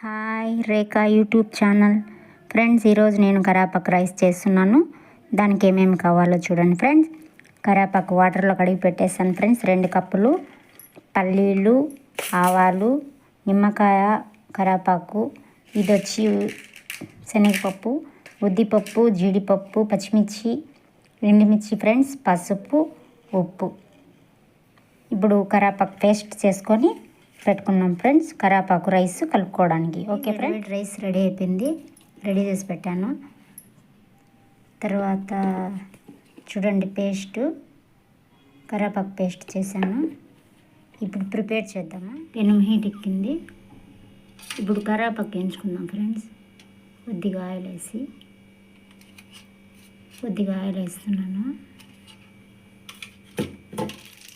Hi Rekha YouTube channel. Friends ఈరోజు నేను కరాపక్ rice చేస్తున్నాను. దానికి ఏమేమి కావాలో చూడండి ఫ్రెండ్స్. కరాపక్ వాటర్లో కడిగి పెట్టేస్తాను ఫ్రెండ్స్. రెండు కప్పులు పల్లీలు ఆవాలు నిమ్మకాయ కరాపాకు ఇది వచ్చి శనగపప్పు ఉద్దిపప్పు జీడిపప్పు పచ్చిమిర్చి ఎండుమిర్చి ఫ్రెండ్స్ పసుపు ఉప్పు. ఇప్పుడు కరాపాకు పేస్ట్ చేసుకొని పెట్టుకున్నాం ఫ్రెండ్స్. కరాపాకు రైస్ కలుపుకోవడానికి. ఓకే ఫ్రెండ్ రైస్ రెడీ అయిపోయింది. రెడీ చేసి పెట్టాను. తర్వాత చూడండి పేస్ట్. కరాపాకు పేస్ట్ చేశాను. ఇప్పుడు ప్రిపేర్ చేద్దాము? పెనం హీట్ ఎక్కింది. ఇప్పుడు కరాపాకు వేయించుకుందాం ఫ్రెండ్స్. కొద్దిగా ఆయిల్ వేసి. కొద్దిగా ఆయిల్ వేస్తున్నాను.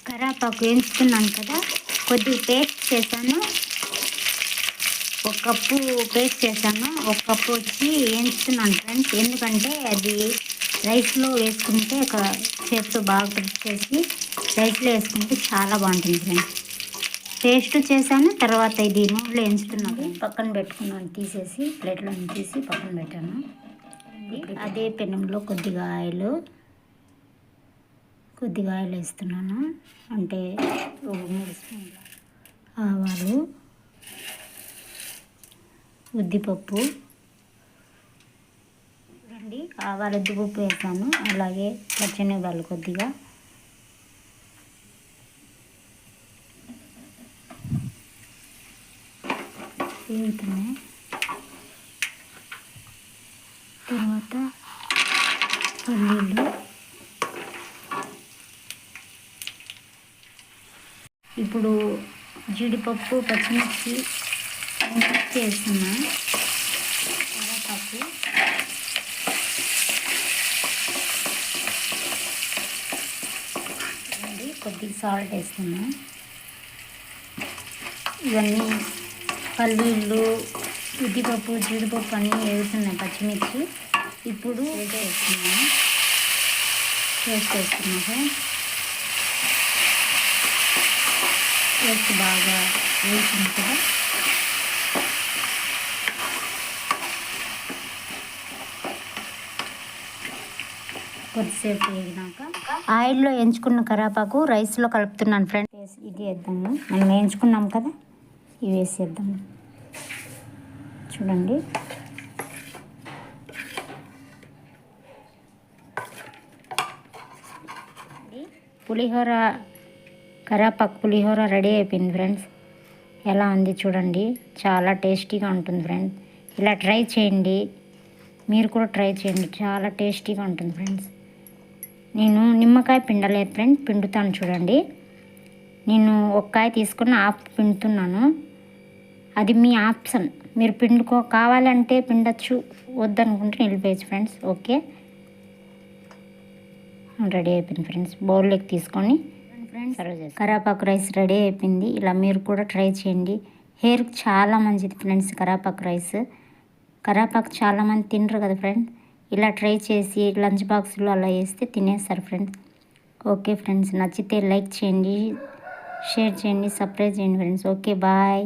కరాపాకు వేయించుకున్నాను కదా? కొద్దిగా పేస్ట్ చేశాను. ఒక కప్పు పేస్ట్ చేశాను. ఒక కప్పు వచ్చి వేయించుతున్నాను ఫ్రెండ్స్ ఎందుకంటే అది రైస్లో వేసుకుంటే ఒక చేతితో బాగా ప్రెస్ చేసి రైస్లో వేసుకుంటే చాలా బాగుంటుంది ఫ్రెండ్స్ పేస్ట్ చేశాను. తర్వాత ఇది నూనెలో వేయించుతున్నాను. పక్కన పెట్టుకున్నాను. తీసేసి ప్లేట్లో తీసి పక్కన పెట్టాను. అదే పెనంలో కొద్దిగా ఆయిల్. కొద్దిగా ఆయిల్ వేస్తున్నాను. అంటే ఒక మూడు స్పూన్ల. ఆవాలు ఉద్దిపప్పు. చూడండి ఆవాలు ఉద్దిపప్పు వేసాను. అలాగే పచ్చనివ్వాలి కొద్దిగా. వేగుతున్నాయి. తర్వాత పల్లీలు. ఇప్పుడు జీడిపప్పు పచ్చిమిర్చి మిక్స్ వేస్తున్నా. కరివేపాకు. కొద్దిగా సాల్ట్ వేస్తున్నా. ఇవన్నీ పల్లీలు ఉద్దిపప్పు జీడిపప్పు అన్నీ వేస్తున్నాయి పచ్చిమిర్చి. ఇప్పుడు వేస్తున్నాను పేస్ట్ వేస్తున్నాను పేస్ట్ బాగా వేసింది కదా. కొద్దిసేపు వేగినాక ఆయిల్లో ఎంచుకున్న కరాపాకు రైస్లో కలుపుతున్నాను ఫ్రెండ్స్ ఇది వేద్దాము. మనం వేయించుకున్నాం కదా ఇవి వేసేద్దాము చూడండి. పులిహోర కరాపాకు పులిహోర రెడీ అయిపోయింది ఫ్రెండ్స్. ఎలా ఉంది చూడండి. చాలా టేస్టీగా ఉంటుంది ఫ్రెండ్స్. ఇలా ట్రై చేయండి. మీరు కూడా ట్రై చేయండి. చాలా టేస్టీగా ఉంటుంది ఫ్రెండ్స్. నేను నిమ్మకాయ పిండలేదు ఫ్రెండ్స్ పిండుతాను చూడండి. నేను ఒక్కాయ తీసుకుని ఆఫ్ పిండుతున్నాను. అది మీ ఆప్షన్. మీరు పిండుకో కావాలంటే పిండచ్చు వద్దనుకుంటే నిలిపేయచ్చు ఫ్రెండ్స్. ఓకే? రెడీ అయిపోయింది ఫ్రెండ్స్. బౌల్లోకి తీసుకొని ఫ్రెండ్స్ కరాపాకు రైస్ రెడీ అయిపోయింది. ఇలా మీరు కూడా ట్రై చేయండి. హెయిర్కి చాలా మంచిది ఫ్రెండ్స్ కరాపాకు రైస్. కరాపాకు చాలామంది తినరు కదా ఫ్రెండ్స్ ఇలా ట్రై చేసి లంచ్ బాక్స్లో అలా వేస్తే తినేస్తారు ఫ్రెండ్స్ ఓకే ఫ్రెండ్స్ నచ్చితే లైక్ చేయండి షేర్ చేయండి సబ్స్క్రైబ్ చేయండి ఫ్రెండ్స్. Okay bye.